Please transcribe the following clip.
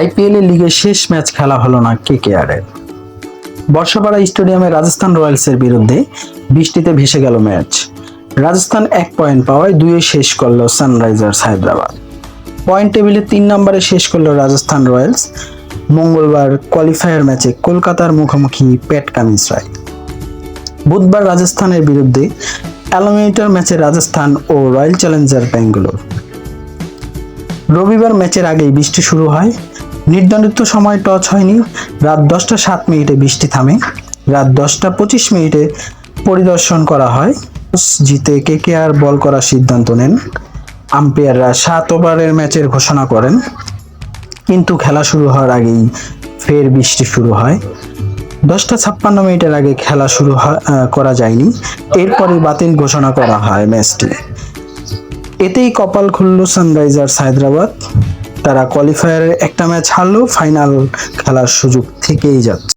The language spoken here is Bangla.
আইপিএল লিগের শেষ ম্যাচ খেলা হলো না কে কে কেকেআরের বর্ষাপাড়া স্টেডিয়ামে রাজস্থান রয়্যালসের বিরুদ্ধে বৃষ্টিতে ভেসে গেল ম্যাচ। রাজস্থান এক পয়েন্ট পাওয়ায় দুয়ে শেষ করল সানরাইজার্স হায়দ্রাবাদ। পয়েন্ট টেবিলে তিন নম্বরে শেষ করল রাজস্থান রয়্যালস। মঙ্গলবার কোয়ালিফায়ার ম্যাচে কলকাতার মুখোমুখি প্যাট কামিন্সরায় বুধবার রাজস্থানের বিরুদ্ধে অ্যালোমিনেটর ম্যাচে রাজস্থান ও রয়্যাল চ্যালেঞ্জার ব্যাঙ্গালোর। রবিবার ম্যাচের আগেই বৃষ্টি শুরু হয়। নির্ধারিত সময় টচ হয়নি। রাত দশটা সাত মিনিটে বৃষ্টি থামে। রাত দশটা পঁচিশ মিনিটে পরিদর্শন করা হয়। জিতে কেকেআর বল করার সিদ্ধান্ত নেন। আম্পায়াররা সাত ওভারের ম্যাচের ঘোষণা করেন। কিন্তু খেলা শুরু হওয়ার আগেই ফের বৃষ্টি শুরু হয়। দশটা ছাপ্পান্ন মিনিটের আগে খেলা শুরু করা যায়নি। এরপরে বাতিল ঘোষণা করা হয় ম্যাচটি। এতেই কপাল খুলল সানরাইজার্স হায়দ্রাবাদ। তারা কোয়ালিফায়ারের একটা ম্যাচ হারলেও ফাইনাল খেলার সুযোগ থেকেই যাচ্ছে।